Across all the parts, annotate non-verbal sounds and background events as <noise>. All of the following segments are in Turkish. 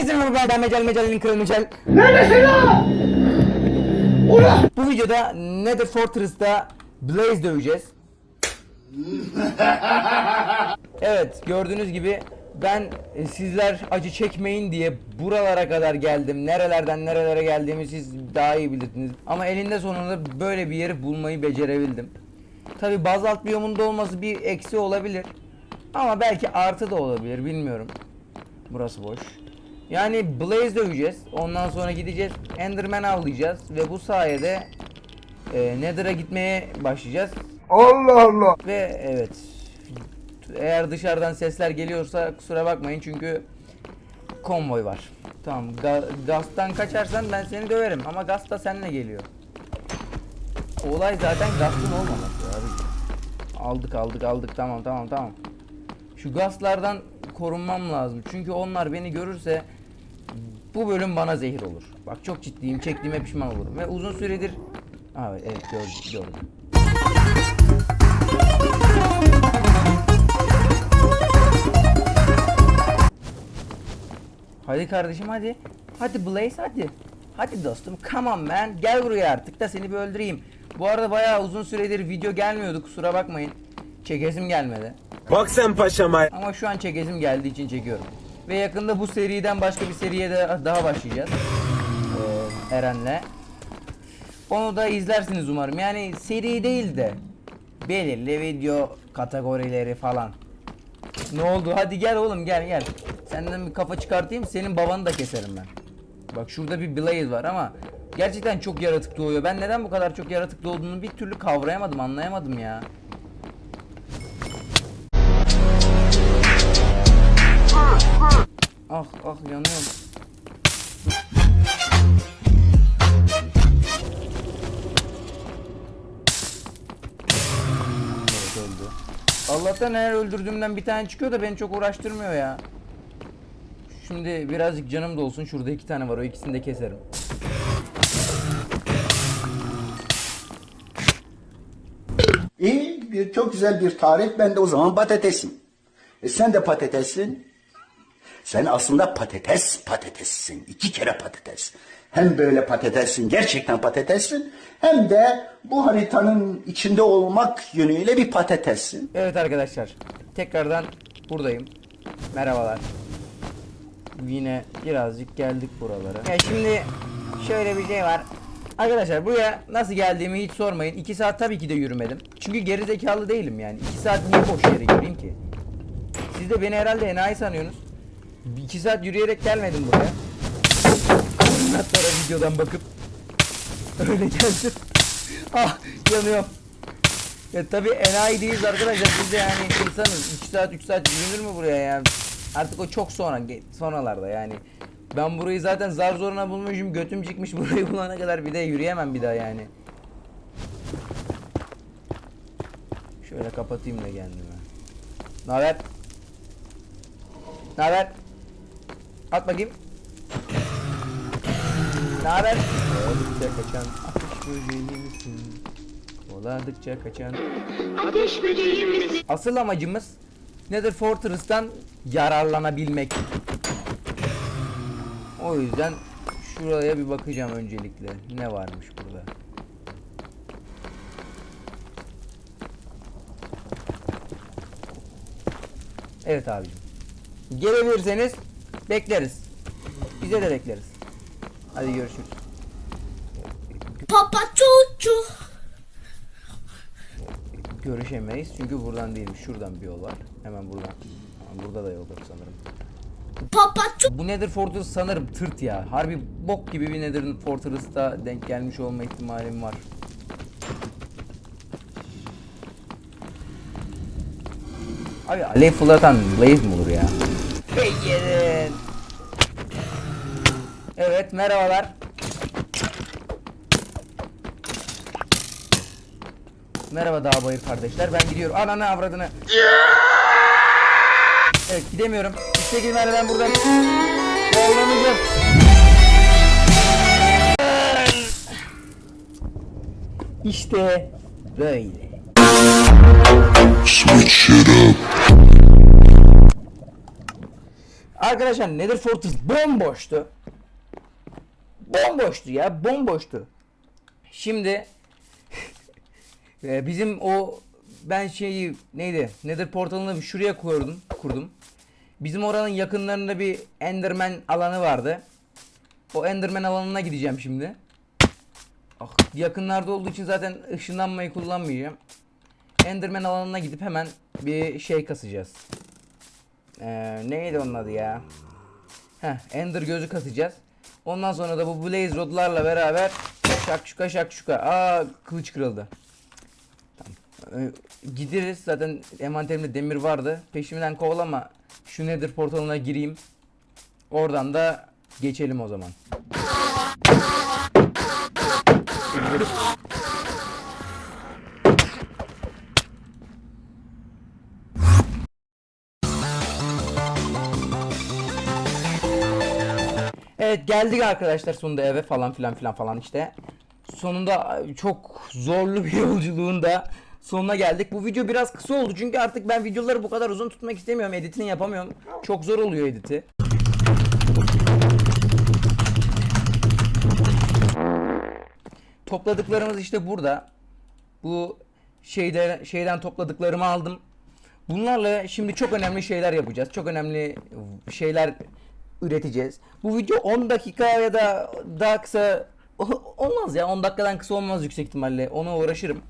Herkese merhaba ben Mecel Mecel'in kralı Mecel. Bu videoda Nether Fortress'ta Blaze döveceğiz. evet gördüğünüz gibi ben e, sizler acı çekmeyin diye buralara kadar geldim. Nerelerden nerelere geldiğimi siz daha iyi bilirsiniz. Ama elinde sonunda böyle bir yeri bulmayı becerebildim. Tabi bazalt biyomunda olması bir eksi olabilir. Ama belki artı da olabilir bilmiyorum. Burası boş. Yani Blaze döveceğiz. Ondan sonra gideceğiz. Enderman avlayacağız. Ve bu sayede e, Nether'a gitmeye başlayacağız. Allah Allah. Ve evet. Eğer dışarıdan sesler geliyorsa kusura bakmayın çünkü konvoy var. Tamam. Ga- Gast'tan kaçarsan ben seni döverim ama Gast da seninle geliyor. Olay zaten Gast'ın olmaması abi. Aldık aldık aldık tamam tamam tamam. Şu Gast'lardan korunmam lazım. Çünkü onlar beni görürse bu bölüm bana zehir olur. Bak çok ciddiyim. Çektiğime pişman olurum. Ve uzun süredir... Aa, evet gördüm. gördüm. Hadi kardeşim hadi. Hadi Blaze hadi. Hadi dostum come on man. Gel buraya artık da seni bir öldüreyim. Bu arada bayağı uzun süredir video gelmiyordu kusura bakmayın. Çekesim gelmedi. Bak sen paşama. Ama şu an çekesim geldiği için çekiyorum. Ve yakında bu seriden başka bir seriye de daha başlayacağız. Ee, Eren'le. Onu da izlersiniz umarım. Yani seri değil de belirli video kategorileri falan. Ne oldu? Hadi gel oğlum gel gel. Senden bir kafa çıkartayım. Senin babanı da keserim ben. Bak şurada bir Blaze var ama gerçekten çok yaratık doğuyor. Ben neden bu kadar çok yaratık doğduğunu bir türlü kavrayamadım, anlayamadım ya. Ah ah yanıyorum. Allah'tan eğer öldürdüğümden bir tane çıkıyor da beni çok uğraştırmıyor ya. Şimdi birazcık canım da olsun. Şurada iki tane var. O ikisini de keserim. İyi, bir, çok güzel bir tarif. Ben de o zaman patatesim. E sen de patatessin. Sen aslında patates patatessin. İki kere patates. Hem böyle patatessin, gerçekten patatessin. Hem de bu haritanın içinde olmak yönüyle bir patatessin. Evet arkadaşlar. Tekrardan buradayım. Merhabalar. Yine birazcık geldik buralara. Ya şimdi şöyle bir şey var. Arkadaşlar buraya nasıl geldiğimi hiç sormayın. 2 saat tabii ki de yürümedim. Çünkü geri zekalı değilim yani. 2 saat niye boş yere yürüyeyim ki? Siz de beni herhalde enayi sanıyorsunuz. 2 saat yürüyerek gelmedim buraya. Koordinatlara videodan bakıp öyle geldim. <laughs> ah yanıyorum. Ya tabi enayi değiliz arkadaşlar biz de yani insanız 2 saat 3 saat yürünür mü buraya ya Artık o çok sonra sonralarda yani Ben burayı zaten zar zoruna bulmuşum götüm çıkmış <laughs> burayı bulana kadar bir de yürüyemem bir daha yani Şöyle kapatayım da kendime Naber? Naber? At bakayım Naber? Kovaladıkça kaçan ateş böceği misin? Kovaladıkça kaçan Ateş böceği misin? Asıl amacımız Nether Fortress'tan yararlanabilmek. O yüzden şuraya bir bakacağım öncelikle. Ne varmış burada? Evet abicim. Gelebilirseniz bekleriz. Bize de bekleriz. Hadi görüşürüz. Papa çuçu. Görüşemeyiz çünkü buradan değil. Şuradan bir yol var. Hemen buradan. Burada da yol yok sanırım. Papa. Bu Nether Fortress sanırım tırt ya. Harbi bok gibi bir Nether Fortress'ta denk gelmiş olma ihtimalim var. Abi alev fırlatan Blaze mi olur ya? Gelin. Evet merhabalar. Merhaba dağ bayır kardeşler. Ben gidiyorum. Ananı avradını. Evet gidemiyorum. İşte girmeden ben buradan Kovalamayacağım. İşte böyle. Arkadaşlar Nether Fortress bomboştu. Bomboştu ya bomboştu. Şimdi <laughs> e, bizim o ben şeyi neydi Nether portalını şuraya kurdum kurdum. Bizim oranın yakınlarında bir Enderman alanı vardı. O Enderman alanına gideceğim şimdi. Ah, yakınlarda olduğu için zaten ışınlanmayı kullanmayacağım. Enderman alanına gidip hemen bir şey kasacağız. Ee, neydi onun adı ya? Heh, Ender gözü kasacağız. Ondan sonra da bu Blaze Rod'larla beraber şakşuka şakşuka. Aa kılıç kırıldı. Tamam. Ee, gideriz zaten envanterimde demir vardı. Peşimden kovalama. Şu Nether portalına gireyim. Oradan da geçelim o zaman. Evet geldik arkadaşlar sonunda eve falan filan filan falan işte. Sonunda çok zorlu bir <laughs> yolculuğun da sonuna geldik. Bu video biraz kısa oldu çünkü artık ben videoları bu kadar uzun tutmak istemiyorum. Editini yapamıyorum. Çok zor oluyor editi. Topladıklarımız işte burada. Bu şeyde şeyden topladıklarımı aldım. Bunlarla şimdi çok önemli şeyler yapacağız. Çok önemli şeyler üreteceğiz. Bu video 10 dakika ya da daha kısa <laughs> olmaz ya. 10 dakikadan kısa olmaz yüksek ihtimalle. Ona uğraşırım.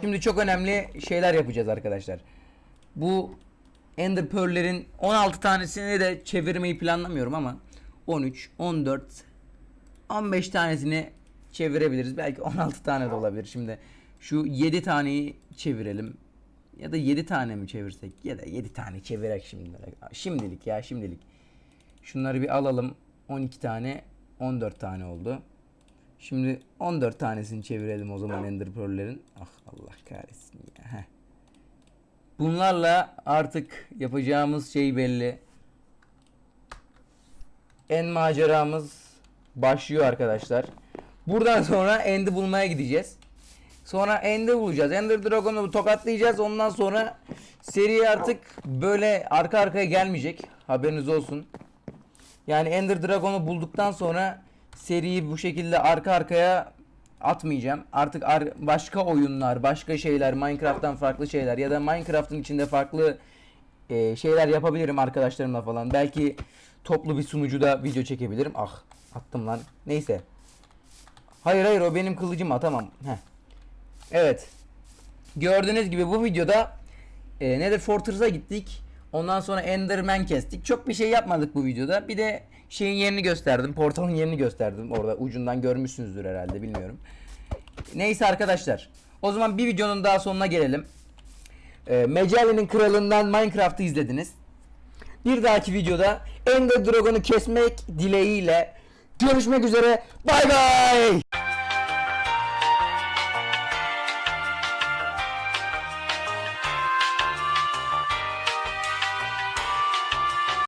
Şimdi çok önemli şeyler yapacağız arkadaşlar. Bu Ender Pearl'lerin 16 tanesini de çevirmeyi planlamıyorum ama 13, 14, 15 tanesini çevirebiliriz. Belki 16 tane de olabilir. Şimdi şu 7 taneyi çevirelim. Ya da 7 tane mi çevirsek? Ya da 7 tane çevirek şimdi. Şimdilik ya şimdilik. Şunları bir alalım. 12 tane 14 tane oldu. Şimdi 14 tanesini çevirelim o zaman Ender Pearl'lerin. Ah Allah kahretsin ya. Heh. Bunlarla artık yapacağımız şey belli. En maceramız başlıyor arkadaşlar. Buradan sonra End'i bulmaya gideceğiz. Sonra End'i bulacağız. Ender Dragon'u tokatlayacağız. Ondan sonra seri artık böyle arka arkaya gelmeyecek. Haberiniz olsun. Yani Ender Dragon'u bulduktan sonra seriyi bu şekilde arka arkaya atmayacağım. Artık ar- başka oyunlar, başka şeyler, Minecraft'tan farklı şeyler ya da Minecraft'ın içinde farklı e, şeyler yapabilirim arkadaşlarımla falan. Belki toplu bir sunucuda video çekebilirim. Ah attım lan. Neyse. Hayır hayır o benim kılıcım atamam. Heh. Evet. Gördüğünüz gibi bu videoda e, Nether Fortress'a gittik. Ondan sonra Enderman kestik. Çok bir şey yapmadık bu videoda. Bir de şeyin yerini gösterdim. Portalın yerini gösterdim. Orada ucundan görmüşsünüzdür herhalde bilmiyorum. Neyse arkadaşlar. O zaman bir videonun daha sonuna gelelim. E, Magellan'in kralından Minecraft'ı izlediniz. Bir dahaki videoda Ender Dragon'u kesmek dileğiyle görüşmek üzere. Bay bay.